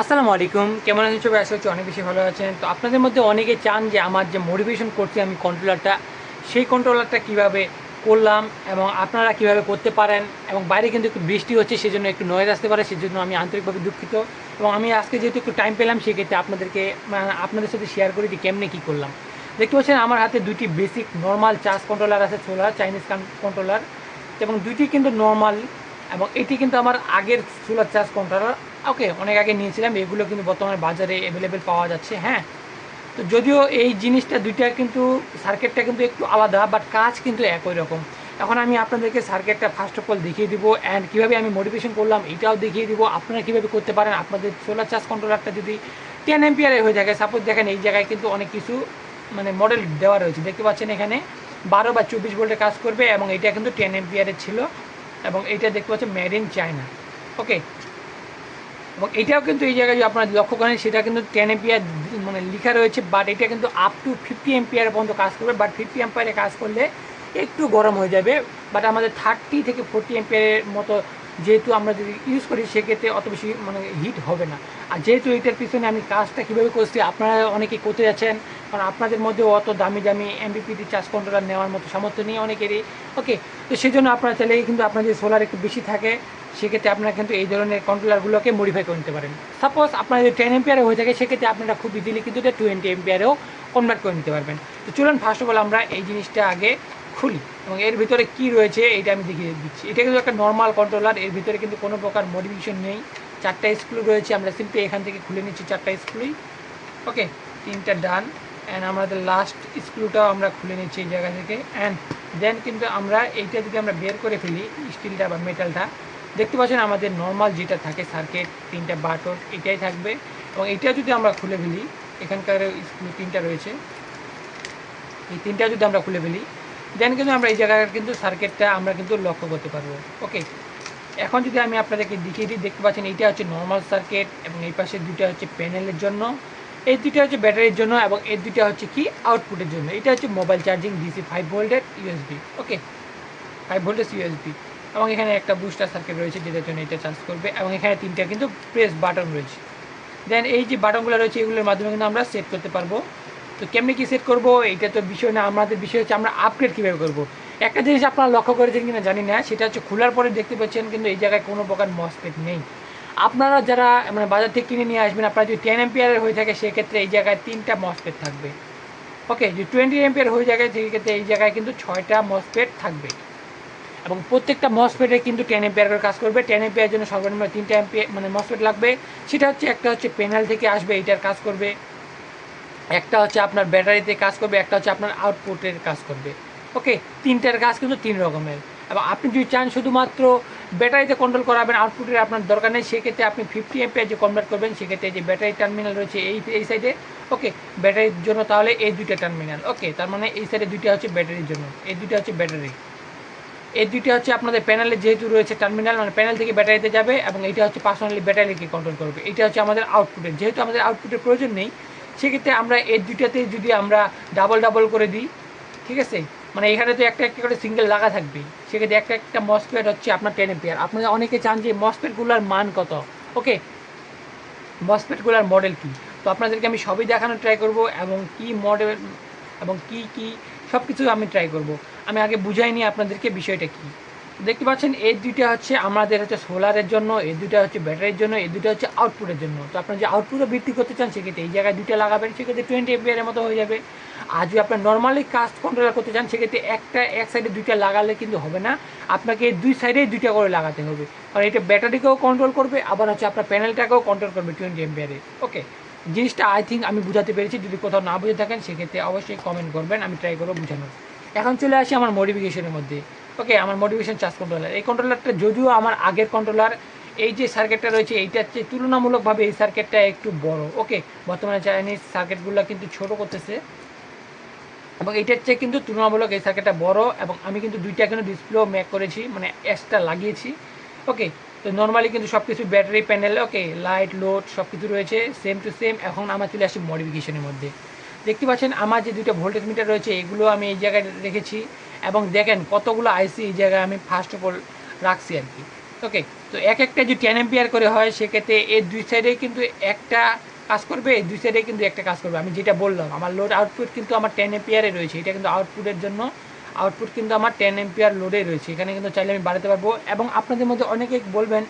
আসসালামু আলাইকুম। কেমন আছেন সবাই? আশা করছি অনেক বেশি ভালো আছেন। তো আপনাদের মধ্যে অনেকে চান যে আমার যে মোটিভেশন করছি আমি কন্ট্রোলারটা সেই কন্ট্রোলারটা কীভাবে করলাম এবং আপনারা কীভাবে করতে পারেন এবং বাইরে কিন্তু একটু বৃষ্টি হচ্ছে সেই জন্য একটু নয়েজ আসতে পারে, সেজন্য আমি আন্তরিকভাবে দুঃখিত। এবং আমি আজকে যেহেতু একটু টাইম পেলাম, সেক্ষেত্রে আপনাদেরকে মানে আপনাদের সাথে শেয়ার করি যে কেমনে কী করলাম। দেখতে পাচ্ছেন, আমার হাতে দুইটি বেসিক নর্মাল চার্জ কন্ট্রোলার আছে সোলার চাইনিজ কন্ট্রোলার এবং দুইটি কিন্তু নর্মাল এবং এটি কিন্তু আমার আগের সোলার চার্জ কন্ট্রোলার ওকে অনেক আগে নিয়েছিলাম, এগুলো কিন্তু বর্তমানে বাজারে অ্যাভেলেবেল পাওয়া যাচ্ছে হ্যাঁ। তো যদিও এই জিনিসটা, দুইটা কিন্তু সার্কিটটা কিন্তু একটু আলাদা বাট কাজ কিন্তু একই রকম। এখন আমি আপনাদেরকে সার্কিটটা ফার্স্ট অফ অল দেখিয়ে দিব অ্যান্ড কীভাবে আমি মোটিভেশন করলাম, এটাও দেখিয়ে দিব। আপনারা কীভাবে করতে পারেন, আপনাদের সোলার চার্জ কন্ট্রোলারটা যদি টেন এমপিয়ারে হয়ে থাকে সাপোজ দেখেন এই জায়গায় কিন্তু অনেক কিছু মানে মডেল দেওয়া রয়েছে। দেখতে পাচ্ছেন এখানে বারো বা চব্বিশ ভোল্টে কাজ করবে, এবং এটা কিন্তু টেন এমপিয়ারের ছিল, এবং এটা দেখতে পাচ্ছেন মেড ইন চায়না ওকে এবং এটাও কিন্তু এই জায়গায় যদি আপনারা লক্ষ্য করেন, সেটা কিন্তু টেন এম্পিয়ার মানে লেখা রয়েছে বাট এটা কিন্তু আপ টু ফিফটি এম্পিয়ার পর্যন্ত কাজ করবে বাট ফিফটি এম্পিয়ারে কাজ করলে একটু গরম হয়ে যাবে বাট আমাদের থার্টি থেকে ফোরটি এম্পিয়ারের মতো যেহেতু আমরা যদি ইউজ করি, সেক্ষেত্রে অত বেশি মানে হিট হবে না। আর যেহেতু এটার পিছনে আমি কাজটা কীভাবে করছি, আপনারা অনেকে করতে যাচ্ছেন, কারণ আপনাদের মধ্যে অত দামি দামি এমবিপিটি চার্জ কন্ট্রোলার নেওয়ার মতো সামর্থ্য নেই অনেকেরই। ওকে তো সেই জন্য আপনারা চাইলে কিন্তু আপনার যদি সোলার একটু বেশি থাকে সেক্ষেত্রে আপনারা কিন্তু এই ধরনের কন্ট্রোলারগুলোকে মডিফাই করে নিতে পারেন। সাপোজ আপনার যদি টেন এম্পিয়ারে হয়ে থাকে, সেক্ষেত্রে আপনারা খুব ইজিলি কিন্তু এটা টোয়েন্টি এম্পিয়ারেও কনভার্ট করে নিতে পারবেন। তো চলুন ফার্স্ট অফ অল আমরা এই জিনিসটা আগে খুলি এবং এর ভিতরে কি রয়েছে এটা আমি দেখিয়ে দিচ্ছি। এটা কিন্তু একটা নর্মাল কন্ট্রোলার এর ভিতরে কিন্তু কোনো প্রকার মডিফিকেশন নেই। চারটা স্ক্রু রয়েছে, আমরা সিম্পলি এখান থেকে খুলে নিচ্ছি চারটা স্ক্রুই ওকে তিনটা ডান অ্যান্ড আমাদের লাস্ট স্ক্রুটাও আমরা খুলে নিচ্ছি এই জায়গা থেকে। অ্যান্ড দেন কিন্তু আমরা এইটা যদি আমরা বের করে ফেলি স্টিলটা বা মেটালটা দেখতে পাচ্ছেন আমাদের নর্মাল যেটা থাকে সার্কিট তিনটা বাটন এটাই থাকবে। এবং এটা যদি আমরা খুলে ফেলি, এখানকার স্ক্রু তিনটা রয়েছে। এই তিনটা যদি আমরা খুলে ফেলি দেন কিন্তু আমরা এই জায়গার কিন্তু সার্কিটটা আমরা কিন্তু লক্ষ্য করতে পারব। ওকে এখন যদি আমি আপনাদেরকে দেখিয়ে দিই, দেখতে পাচ্ছেন এইটা হচ্ছে নর্মাল সার্কিট এবং এই পাশে দুইটা হচ্ছে প্যানেলের জন্য। এই দুইটা হচ্ছে ব্যাটারির জন্য এবং এই দুইটা হচ্ছে কি? আউটপুটের জন্য। এটা হচ্ছে মোবাইল চার্জিং ডিসি ফাইভ ভোল্টের USB okay five voltage USB এবং এখানে একটা বুস্টার সার্কিট রয়েছে যেটার জন্য এটা চার্জ করবে। এবং এখানে তিনটা কিন্তু প্রেস বাটন রয়েছে। দেন এই যে বাটনগুলো রয়েছে, এগুলোর মাধ্যমে কিন্তু আমরা সেট করতে পারব। তো কেমনি কী সেট করব? এইটা তো বিষয় না, আমাদের বিষয় হচ্ছে আমরা আপগ্রেড কীভাবে করব? একটা জিনিস আপনারা লক্ষ্য করেছেন কিনা জানি না, সেটা হচ্ছে খোলার পরে দেখতে পাচ্ছেন কিন্তু এই জায়গায় কোনো প্রকার মসপেট নেই। আপনারা যারা মানে বাজার থেকে কিনে নিয়ে আসবেন, আপনারা যদি টেন এম্পিয়ারের হয়ে থাকে, সেক্ষেত্রে এই জায়গায় তিনটা মসপেট থাকবে। ওকে যদি টোয়েন্টি এম্পিয়ার হয়ে যায় সেক্ষেত্রে এই জায়গায় কিন্তু ছয়টা মসপেট থাকবে। এবং প্রত্যেকটা মসপেটে কিন্তু টেন এম্পিয়ার কাজ করবে। টেন এম্পিয়ার জন্য সর্বনিম্ন তিনটা এম্পিয়ার মানে মসপেট লাগবে। সেটা হচ্ছে একটা হচ্ছে প্যানেল থেকে আসবে এইটার কাজ করবে। একটা হচ্ছে আপনার ব্যাটারিতে কাজ করবে, একটা হচ্ছে আপনার আউটপুটের কাজ করবে। ওকে তিনটার কাজ কিন্তু তিন রকমের। এবং আপনি যদি চান শুধুমাত্র ব্যাটারিতে কন্ট্রোল করাবেন আউটপুটের আপনার দরকার নেই, সেক্ষেত্রে আপনি ফিফটি এম্পিয়ার যে কনভার্ট করবেন, সেক্ষেত্রে যে ব্যাটারি টার্মিনাল রয়েছে এই এই সাইডে ওকে ব্যাটারির জন্য তাহলে এই দুইটা টার্মিনাল ওকে তার মানে এই সাইডে দুইটা হচ্ছে ব্যাটারির জন্য, এই দুইটা হচ্ছে ব্যাটারি এই দুইটা হচ্ছে আপনাদের প্যানেলে যেহেতু রয়েছে টার্মিনাল মানে প্যানেল থেকে ব্যাটারিতে যাবে এবং এটা হচ্ছে পার্সোনালি ব্যাটারিকে কন্ট্রোল করবে। এটা হচ্ছে আমাদের আউটপুটের যেহেতু আমাদের আউটপুটের প্রয়োজন নেই, সেক্ষেত্রে আমরা এই দুইটাতে যদি আমরা ডাবল ডাবল করে দিই, ঠিক আছে? মানে এখানে তো একটা একটা করে সিঙ্গেল লাগা থাকবে। সেক্ষেত্রে একটা একটা মসপেট হচ্ছে আপনার টেন এম্পিয়ার আপনারা অনেকে চান যে মসপেটগুলোর মান কত? ওকে মসপেটগুলোর মডেল কী? তো আপনাদেরকে আমি সবই দেখানোর ট্রাই করব এবং কি মডেল এবং কি কি সব কিছু আমি ট্রাই করব। আমি আগে বুঝাই নিই আপনাদেরকে বিষয়টা কী। দেখতে পাচ্ছেন, এই দুইটা হচ্ছে আমাদের হচ্ছে সোলারের জন্য, এই দুইটা হচ্ছে ব্যাটারির জন্য, এই দুইটা হচ্ছে আউটপুটের জন্য। তো আপনার যে আউটপুটও বৃদ্ধি করতে চান, সেক্ষেত্রে এই জায়গায় দুইটা লাগাবেন, সেক্ষেত্রে টোয়েন্টি এপিয়ারের মতো হয়ে যাবে। আর যদি আপনার নর্মালি কাস্ট কন্ট্রোলার করতে চান, সেক্ষেত্রে একটা, এক সাইডে দুইটা লাগালে কিন্তু হবে না। আপনাকে দুই সাইডেই দুইটা করে লাগাতে হবে। কারণ এটা ব্যাটারিকেও কন্ট্রোল করবে, আবার হচ্ছে আপনার প্যানেলটাকেও কন্ট্রোল করবে টোয়েন্টি এম্পিয়ারে ওকে জিনিসটা আই থিঙ্ক আমি বুঝাতে পেরেছি। যদি কোথাও না বুঝে থাকেন, সেক্ষেত্রে অবশ্যই কমেন্ট করবেন, আমি ট্রাই করব বোঝানোর। এখন চলে আসি আমার মডিফিকেশনের মধ্যে। ওকে আমার মোটিভেশন চার্জ কন্ট্রোলার এই কন্ট্রোলারটা যদিও আমার আগের কন্ট্রোলার এই যে সার্কিটটা রয়েছে এইটার চেয়ে তুলনামূলকভাবে এই সার্কিটটা একটু বড়। ওকে বর্তমানে চাইনিজ সার্কিটগুলো কিন্তু ছোট করতেছে। এবং এইটার চেয়ে কিন্তু তুলনামূলক এই সার্কিটটা বড় এবং আমি কিন্তু দুইটা কিন্তু ডিসপ্লেও ম্যাক করেছি মানে এক্সট্রা লাগিয়েছি। ওকে তো নর্মালি কিন্তু সব কিছু battery panel okay light load সব কিছু রয়েছে সেম টু সেম এখন আমার চলে আসি মডিফিকেশনের মধ্যে। দেখতে পাচ্ছেন, আমার যে দুইটা ভোল্টেজ মিটার রয়েছে, এগুলো আমি এই জায়গায় রেখেছি। এবং দেখেন কতগুলো আইসি এই জায়গায় আমি ফার্স্ট অফ অল রাখছি আর কি। ওকে তো এক একটা যদি টেন এম্পিয়ার করে হয়, সেক্ষেত্রে এর দুই সাইডে কিন্তু একটা কাজ করবে, এই দুই সাইডে কিন্তু একটা কাজ করবে। আমি যেটা বললাম, আমার লোড আউটপুট কিন্তু আমার টেন এম্পিয়ারে রয়েছে। এটা কিন্তু আউটপুটের জন্য আউটপুট কিন্তু আমার টেন এম্পিয়ার লোডে রয়েছে। এখানে কিন্তু চাইলে আমি বাড়াতে পারব। এবং আপনাদের মধ্যে অনেকে বলবেন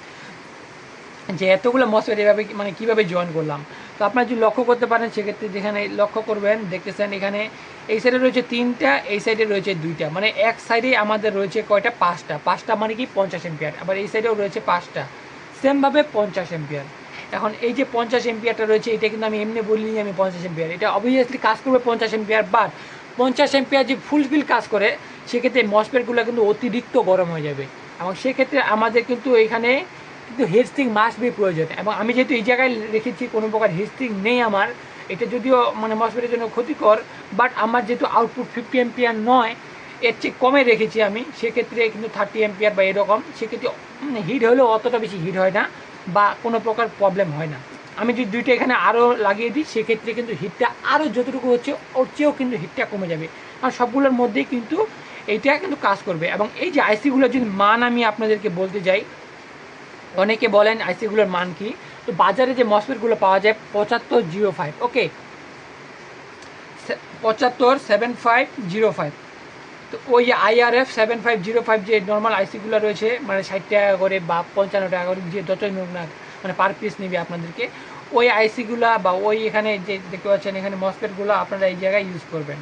যে এতগুলো মসফেট এভাবে মানে কীভাবে জয়েন করলাম। তো আপনারা যদি লক্ষ্য করতে পারেন, সেক্ষেত্রে যেখানে লক্ষ্য করবেন, দেখতেছেন এখানে এই সাইডে রয়েছে তিনটা, এই সাইডে রয়েছে দুইটা। মানে এক সাইডে আমাদের রয়েছে কয়টা? পাঁচটা। পাঁচটা মানে কি? পঞ্চাশ এম্পিয়ার আবার এই সাইডেও রয়েছে পাঁচটা। সেমভাবে পঞ্চাশ এম্পিয়ার এখন এই যে পঞ্চাশ এম্পিয়ারটা রয়েছে, এটা কিন্তু আমি এমনি বলিনি আমি পঞ্চাশ এম্পিয়ার এটা অবভিয়াসলি কাজ করবে পঞ্চাশ এম্পিয়ার বাট পঞ্চাশ এম্পিয়ার যে ফুলফিল কাজ করে, সেক্ষেত্রে মসপেটগুলো কিন্তু অতিরিক্ত গরম হয়ে যাবে। এবং সেক্ষেত্রে আমাদের কিন্তু এখানে কিন্তু হেস্টিং মাস্ট বি প্রয়োজন। এবং আমি যেহেতু এই জায়গায় রেখেছি, কোনো প্রকার হেস্টিং নেই আমার। এটা যদিও মানে মসপেটের জন্য ক্ষতিকর বাট আমার যেহেতু আউটপুট ফিফটি এম্পিয়ার নয়, এর চেয়ে কমে রেখেছি আমি। সেক্ষেত্রে কিন্তু থার্টি এম্পিয়ার বা এরকম, সেক্ষেত্রে হিট হলেও অতটা বেশি হিট হয় না, বা কোনো প্রকার প্রবলেম হয় না। আমি যদি দুইটা এখানে আরও লাগিয়ে দিই, সেক্ষেত্রে কিন্তু হিটটা আরও যতটুকু হচ্ছে, ওর চেয়েও কিন্তু হিটটা কমে যাবে। আর সবগুলোর মধ্যেই কিন্তু এইটা কিন্তু কাজ করবে। এবং এই যে আইসিগুলোর যদি মান আমি আপনাদেরকে বলতে যাই অনেকে বলেন আইসিগুলোর মান কি? তো বাজারে যে মসফেটগুলো পাওয়া যায়, পঁচাত্তর জিরো ফাইভ, ওকে? পঁচাত্তর, সেভেন ফাইভ, জিরো ফাইভ। তো ওই IRF seven five, zero five যে নর্মাল আইসিগুলো রয়েছে মানে ষাট টাকা করে বা পঞ্চান্ন টাকা করে, যে যতই নোক না মানে পার পিস নেবে আপনাদেরকে, ওই আইসিগুলা বা ওই এখানে যে দেখতে পাচ্ছেন, এখানে মসফেটগুলো আপনারা এই জায়গায় ইউজ করবেন।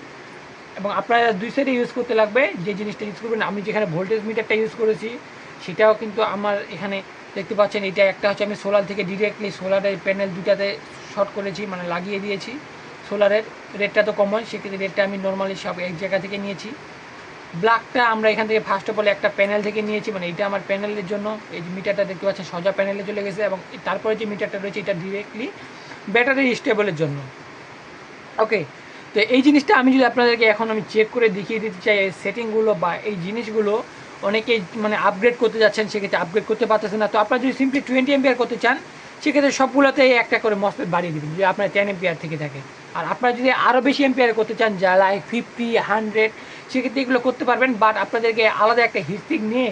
এবং আপনারা দুই সাইডে ইউজ করতে লাগবে, যে জিনিসটা ইউজ করবেন, আমি যেখানে ভোল্টেজ মিটারটা ইউজ করেছি, সেটাও কিন্তু আমার এখানে দেখতে পাচ্ছেন, এটা একটা হচ্ছে আমি সোলার থেকে ডিরেক্টলি সোলারের প্যানেল দুটাতে শর্ট করেছি মানে লাগিয়ে দিয়েছি সোলারের রেটটা তো কম হয়, সেক্ষেত্রে রেটটা আমি নর্মালি সব এক জায়গা থেকে নিয়েছি। ব্ল্যাকটা আমরা এখান থেকে ফার্স্ট অফ অল একটা প্যানেল থেকে নিয়েছি মানে এটা আমার প্যানেলের জন্য। এই যে মিটারটা দেখতে পাচ্ছেন, সোজা প্যানেলে চলে গেছে এবং তারপরে যে মিটারটা রয়েছে, এটা ডিরেক্টলি ব্যাটারি স্টেবলের জন্য। ওকে তো এই জিনিসটা আমি যদি আপনাদেরকে এখন আমি চেক করে দেখিয়ে দিতে চাই, এই সেটিংগুলো বা এই জিনিসগুলো অনেকেই মানে আপগ্রেড করতে যাচ্ছেন, সেক্ষেত্রে আপগ্রেড করতে পারতেছেন না। তো আপনারা যদি সিম্পলি টোয়েন্টি এম্পিয়ার করতে চান, সেক্ষেত্রে সবগুলোতে একটা করে মসপেট বাড়িয়ে দেবেন, যদি আপনার টেন এম্পিয়ার থেকে থাকে। আর আপনারা যদি আরও বেশি এম্পিয়ার করতে চান, যা লাইক ফিফটি হান্ড্রেড সেক্ষেত্রে এগুলো করতে পারবেন বাট আপনাদেরকে আলাদা একটা হিস্ট্রিক নিয়ে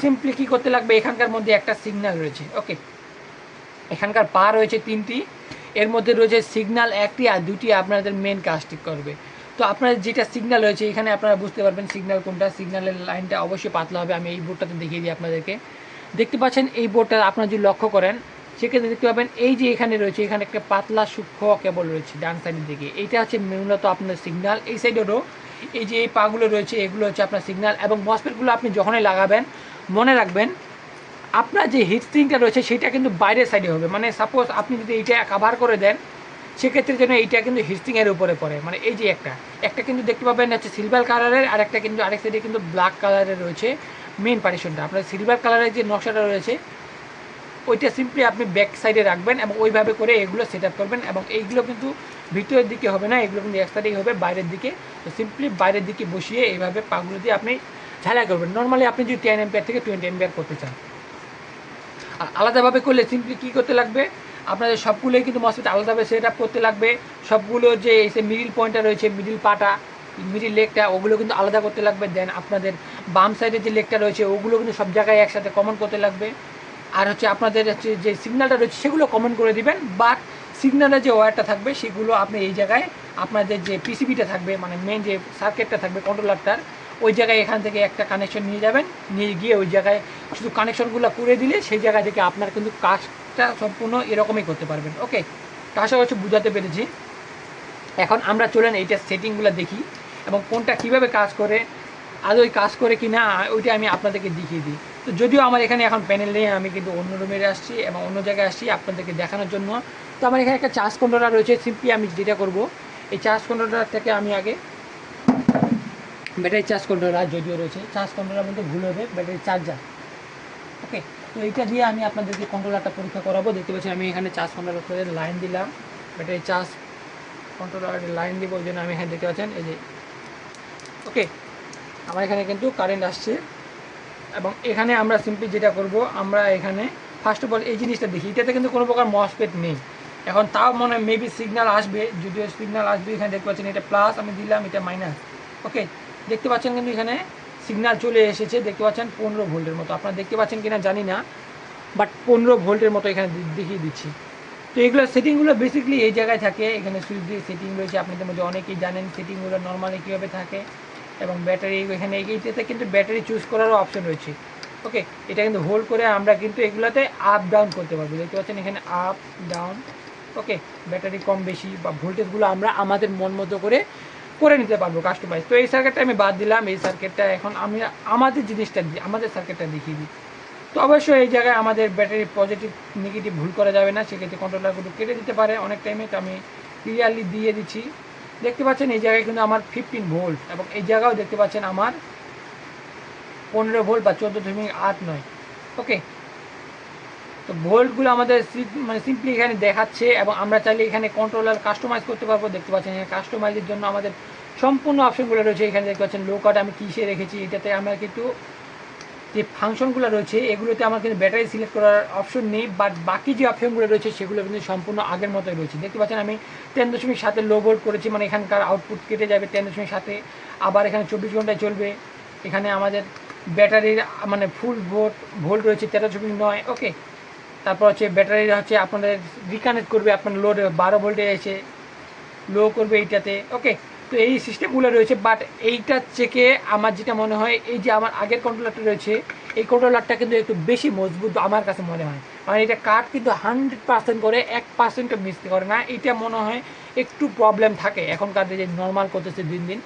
সিম্পলি কী করতে লাগবে, এখানকার মধ্যে একটা সিগন্যাল রয়েছে ওকে এখানকার পা রয়েছে তিনটি, এর মধ্যে রয়েছে সিগন্যাল একটি আর দুটি আপনাদের মেন কাজটি করবে। তো আপনার যেটা সিগনাল রয়েছে, এখানে আপনারা বুঝতে পারবেন সিগন্যাল কোনটা। সিগন্যালের লাইনটা অবশ্যই পাতলা হবে, আমি এই বোর্ডটাতে দেখিয়ে দিই আপনাদেরকে। দেখতে পাচ্ছেন, এই বোর্ডটা আপনারা যদি লক্ষ্য করেন, সেক্ষেত্রে দেখতে পাবেন, এই যে এখানে রয়েছে, এখানে একটা পাতলা সূক্ষ্ম কেবল রয়েছে ডান সাইডের দিকে। এইটা হচ্ছে মূলত আপনার সিগন্যাল এই সাইডেরও এই যে এই পাগুলো রয়েছে, এগুলো হচ্ছে আপনার সিগন্যাল এবং মসপেটগুলো আপনি যখনই লাগাবেন, মনে রাখবেন, আপনার যে হিট স্প্রিংটা রয়েছে, সেটা কিন্তু বাইরের সাইডে হবে। মানে সাপোজ আপনি যদি এইটা কাভার করে দেন সেক্ষেত্রে যেন এইটা কিন্তু হিস্টিংয়ের উপরে পড়ে। মানে এই যে একটা একটা কিন্তু দেখতে পাবেন হচ্ছে সিলভার কালারের আর একটা কিন্তু, আরেক সাইডে কিন্তু ব্ল্যাক কালারের রয়েছে মেন পার্টিশনটা আপনার সিলভার কালারের যে নকশাটা রয়েছে, ওইটা সিম্পলি আপনি ব্যাক সাইডে রাখবেন এবং ওইভাবে করে এগুলো সেট করবেন এবং এইগুলো কিন্তু ভিতরের দিকে হবে না, এগুলো কিন্তু এক সাইডেই হবে, বাইরের দিকে। তো সিম্পলি বাইরের দিকে বসিয়ে এইভাবে পাগুলো দিয়ে আপনি ঝালাই করবেন। নর্মালি আপনি যদি টেন এম্পিয়ার থেকে টোয়েন্টি এম্পিয়ার করতে চান। আর আলাদাভাবে করলে সিম্পলি কী করতে লাগবে? আপনাদের সবগুলোই কিন্তু মসজিদ আলাদাভাবে সেট আপ করতে লাগবে। সবগুলো যে যে মিডিল পয়েন্টটা রয়েছে মিডিল পাটা মিডিল লেগটা ওগুলো কিন্তু আলাদা করতে লাগবে। দেন আপনাদের বাম সাইডে যে লেগটা রয়েছে, ওগুলো কিন্তু সব জায়গায় একসাথে কমন করতে লাগবে। আর হচ্ছে আপনাদের হচ্ছে যে সিগন্যালটা রয়েছে, সেগুলো কমন করে দিবেন। বাট সিগন্যালের যে ওয়্যারটা থাকবে, সেগুলো আপনি এই জায়গায় আপনাদের যে পিসিবিটা থাকবে মানে মেন যে সার্কিটটা থাকবে কন্ট্রোলারটার ওই জায়গায় এখান থেকে একটা কানেকশন নিয়ে যাবেন। নিয়ে গিয়ে ওই জায়গায় শুধু কানেকশনগুলো করে দিলে, সেই জায়গা থেকে আপনার কিন্তু কাজটা সম্পূর্ণ এরকমই করতে পারবেন। ওকে তো আশা করছি বুঝাতে পেরেছি। এখন আমরা চলেন এইটা সেটিংগুলো দেখি এবং কোনটা কীভাবে কাজ করে, আদৌ ওই কাজ করে কি না ওইটা আমি আপনাদেরকে দেখিয়ে দিই। তো যদিও আমার এখানে এখন প্যানেল নেই, আমি কিন্তু অন্য রুমে আসছি এবং অন্য জায়গায় আসছি আপনাদেরকে দেখানোর জন্য। তো আমার এখানে একটা চার্জ কন্ট্রোলার রয়েছে সিম্পলি আমি যেটা করব, এই চার্জ কন্ট্রোলার থেকে আমি আগে ব্যাটারি চার্জ কন্ট্রোলার যদিও রয়েছে, চার্জ কন্ট্রোলার বলতে ভুল হবে ব্যাটারি চার্জার ওকে তো এইটা দিয়ে আমি আপনাদেরকে কন্ট্রোলারটা পরীক্ষা করাবো। দেখতে পাচ্ছি আমি এখানে চার্জ কন্ট্রোলার লাইন দিলাম। ব্যাটারি চার্জ কন্ট্রোলারের লাইন দিব, ওই জন্য আমি এখানে দেখতে পাচ্ছেন, এই যে ওকে আমার এখানে কিন্তু কারেন্ট আসছে। এবং এখানে আমরা সিম্পলি যেটা করব, আমরা এখানে ফার্স্ট অফ অল এই জিনিসটা দেখি, এটাতে কিন্তু কোনো প্রকার মসপেট নেই। এখন তাও মনে মেবি সিগন্যাল আসবে, যদিও সিগনাল আসবে, এখানে দেখতে পাচ্ছেন এটা প্লাস আমি দিলাম, এটা মাইনাস ওকে দেখতে পাচ্ছেন কিন্তু এখানে সিগন্যাল চলে এসেছে, দেখতে পাচ্ছেন পনেরো ভোল্টের মতো। আপনারা দেখতে পাচ্ছেন কিনা জানি না বাট পনেরো ভোল্টের মতো এখানে দেখিয়ে দিচ্ছি। তো এগুলো সেটিংগুলো বেসিক্যালি এই জায়গায় থাকে, এখানে সুইচ দিয়ে সেটিং রয়েছে। আপনাদের মধ্যে অনেকেই জানেন সেটিংগুলো নর্মালি কীভাবে থাকে এবং ব্যাটারি এখানে এইটাতে কিন্তু ব্যাটারি চুজ করারও অপশন রয়েছে। ওকে এটা কিন্তু হোল্ড করে আমরা কিন্তু এগুলোতে আপ ডাউন করতে পারব। দেখতে পাচ্ছেন এখানে আপ ডাউন ওকে ব্যাটারি কম বেশি বা ভোল্টেজগুলো আমরা আমাদের মন মতো করে করে নিতে পারব কাস্টমাইজ তো এই সার্কিটটা আমি বাদ দিলাম, এই সার্কিটটা এখন আমি আমাদের জিনিসটা দিই আমাদের সার্কিটটা দেখিয়ে দিই। তো অবশ্যই এই জায়গায় আমাদের ব্যাটারি পজিটিভ নেগেটিভ ভুল করা যাবে না, সেক্ষেত্রে কন্ট্রোলারগুলো কেটে দিতে পারে অনেক টাইমে তো আমি ক্লিয়ারলি দিয়ে দিচ্ছি। দেখতে পাচ্ছেন এই জায়গায় কিন্তু আমার ফিফটিন ভোল্ট এবং এই জায়গাও দেখতে পাচ্ছেন আমার পনেরো ভোল্ট বা চোদ্দ দশমিক আট নয়। ওকে তো ভোল্টগুলো আমাদের মানে সিম্পলি এখানে দেখাচ্ছে এবং আমরা চাইলে এখানে কন্ট্রোলার কাস্টমাইজ করতে পারব। দেখতে পাচ্ছেন এখানে কাস্টমাইজের জন্য আমাদের সম্পূর্ণ অপশনগুলো রয়েছে এখানে দেখতে পাচ্ছেন লো কাট আমি কিসে রেখেছি, এটাতে আমার কিন্তু যে ফাংশনগুলো রয়েছে, এগুলোতে আমার কিন্তু ব্যাটারি সিলেক্ট করার অপশন নেই বাট বাকি যে অপশনগুলো রয়েছে, সেগুলো কিন্তু সম্পূর্ণ আগের মতোই রয়েছে। দেখতে পাচ্ছেন আমি টেন দশমিক সাতে লো ভোল্ট করেছি মানে এখানকার আউটপুট কেটে যাবে টেন দশমিক সাতে, আবার এখানে চব্বিশ ঘন্টায় চলবে। এখানে আমাদের ব্যাটারির মানে ফুল ভোল্ট ভোল্ট রয়েছে তেরো দশমিক নয় ওকে তারপর হচ্ছে ব্যাটারি হচ্ছে আপনাদের রিকানেক্ট করবে আপনার লোড বারো ভোল্টে এসে লো করবে এইটাতে ওকে তো এই সিস্টেমগুলো রয়েছে বাট এইটার থেকে আমার যেটা মনে হয়, এই যে আমার আগের কন্ট্রোলারটা রয়েছে, এই কন্ট্রোলারটা কিন্তু একটু বেশি মজবুত আমার কাছে মনে হয়। মানে এটা কাঠ কিন্তু হান্ড্রেড পার্সেন্ট করে এক পার্সেন্টও মিস করে না, এটা মনে হয় একটু প্রবলেম থাকে এখনকার যে নর্মাল করতেছে দিন দিন।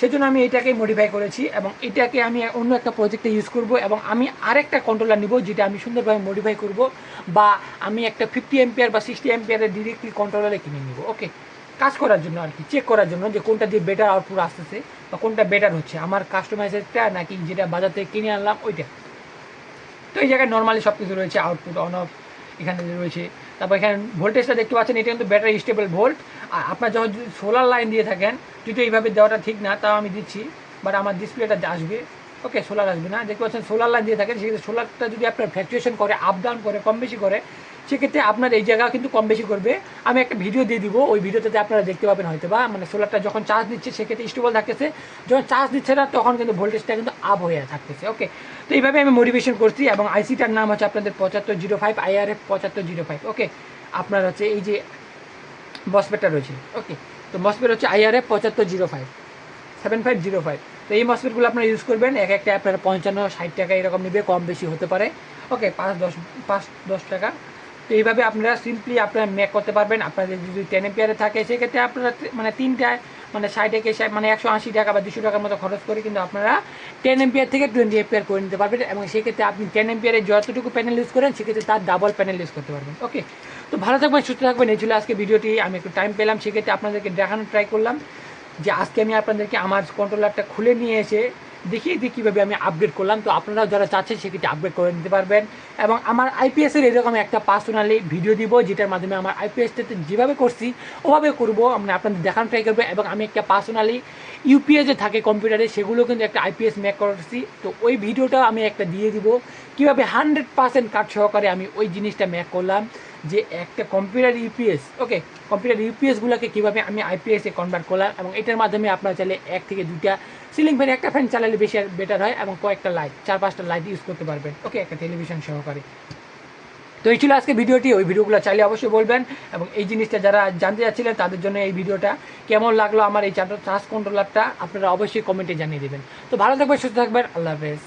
সেজন্য আমি এটাকে মডিফাই করেছি এবং এটাকে আমি অন্য একটা প্রজেক্টে ইউজ করব এবং আমি আরেকটা কন্ট্রোলার নিব যেটা আমি সুন্দরভাবে মডিফাই করব বা আমি একটা ফিফটি এমপিয়ার বা সিক্সটি এমপিয়ারের ডিরেক্টলি কন্ট্রোলারে কিনে নিব ওকে কাজ করার জন্য আর কি চেক করার জন্য যে কোনটা দিয়ে বেটার আউটপুট আসতেছে বা কোনটা বেটার হচ্ছে। আমার কাস্টমাইজেরটা নাকি যেটা বাজার থেকে কিনে আনলাম ওইটা। তো এই জায়গায় নর্মালি সব কিছু রয়েছে আউটপুট অন অফ এখানে রয়েছে। তারপর এখানে ভোল্টেজটা দেখতে পাচ্ছেন, এটা কিন্তু ব্যাটারি স্টেবল ভোল্ট আর আপনার যখন যদি সোলার লাইন দিয়ে থাকেন, যদি এইভাবে দেওয়াটা ঠিক না, তাও আমি দিচ্ছি। বাট আমার ডিসপ্লেটা আসবে। ওকে সোলার আসবে না। দেখতে পাচ্ছেন সোলার লাইন দিয়ে থাকেন, সেক্ষেত্রে সোলারটা যদি আপনার ফ্ল্যাকচুয়েশন করে আপ ডাউন করে, কম বেশি করে সেক্ষেত্রে আপনার এই জায়গা কিন্তু কম বেশি করবে। আমি একটা ভিডিও দিয়ে দিব, ওই ভিডিওতে আপনারা দেখতে পাবেন হয়তো বা মানে সোলারটা যখন চার্জ দিচ্ছে সেক্ষেত্রে স্টেবল থাকতেছে। যখন চার্জ দিচ্ছে না, তখন কিন্তু ভোল্টেজটা কিন্তু আপ হয়ে থাকতেছে ওকে তো এইভাবে আমি মোটিভেশন করছি এবং আইসিটার নাম হচ্ছে আপনাদের পঁচাত্তর জিরো ফাইভ আইআরএফ পঁচাত্তর জিরো ফাইভ ওকে আপনার হচ্ছে এই যে মসপেটটা রয়েছে ওকে তো মসপেট হচ্ছে আইআরএফ পঁচাত্তর zero five seven five zero five তো এই মসপেটগুলো আপনারা ইউজ করবেন, এক একটা আপনারা পঞ্চান্ন, ষাট টাকা এরকম নেবে, কম বেশি হতে পারে ওকে পাঁচ দশ পাঁচ দশ টাকা। তো এইভাবে আপনারা সিম্পলি আপনারা মেক করতে পারবেন। আপনাদের যদি টেন এম্পিয়ারে থাকে, সেক্ষেত্রে আপনারা মানে তিনটায় মানে ষাট একে মানে একশো আশি টাকা বা দুশো টাকার মতো খরচ করে কিন্তু আপনারা টেন এম্পিয়ার থেকে টোয়েন্টি এম্পিয়ার করে নিতে পারবেন এবং সেক্ষেত্রে আপনি টেন এম্পিয়ারে যতটুকু প্যানেল ইউজ করেন, সেক্ষেত্রে তার ডাবল প্যানেল ইউজ করতে পারবেন। ওকে তো ভালো থাকবেন, সুস্থ থাকবেন। এই ছিল আজকে ভিডিওটি। আমি একটু টাইম পেলাম, সেক্ষেত্রে আপনাদেরকে দেখানোর ট্রাই করলাম যে আজকে আমি আপনাদেরকে আমার কন্ট্রোলারটা খুলে নিয়ে এসে দেখিয়ে দিই কীভাবে আমি আপগ্রেড করলাম। তো আপনারাও যারা চাচ্ছেন সেক্ষেত্রে আপগ্রেড করে নিতে পারবেন। এবং আমার আইপিএসের এরকম একটা পার্সোনালি ভিডিও দিব, যেটার মাধ্যমে আমার আইপিএসটাতে যেভাবে করছি, ওভাবে করব। মানে আপনাদের দেখানো ট্রাই করব এবং আমি একটা পার্সোনালি ইউপিএস যে থাকে কম্পিউটারে সেগুলো কিন্তু একটা আইপিএস মেক করছি। তো ওই ভিডিওটা আমি একটা দিয়ে দিব। কীভাবে হান্ড্রেড পার্সেন্ট কাট সহকারে আমি ওই জিনিসটা ম্যাক করলাম। যে একটা কম্পিউটার ইউপিএস ওকে কম্পিউটার ইউপিএসগুলোকে কীভাবে আমি আইপিএসে কনভার্ট করলাম এবং এটার মাধ্যমে আপনারা চাইলে এক থেকে দুইটা সিলিং ফ্যান একটা ফ্যান চালালে বেশি বেটার হয় এবং কয়েকটা লাইট চার পাঁচটা লাইট ইউজ করতে পারবেন। ওকে একটা টেলিভিশন সহকারে। তো এই ছিল আজকে ভিডিওটি। ওই ভিডিওগুলো চাইলে অবশ্যই বলবেন এবং এই জিনিসটা যারা জানতে চাচ্ছিলেন তাদের জন্য এই ভিডিওটা কেমন লাগল আমার এই চার্জ কন্ট্রোলারটা আপনারা অবশ্যই কমেন্টে জানিয়ে দেবেন। তো ভালো থাকবেন, সুস্থ থাকবেন, আল্লাহ হাফেজ।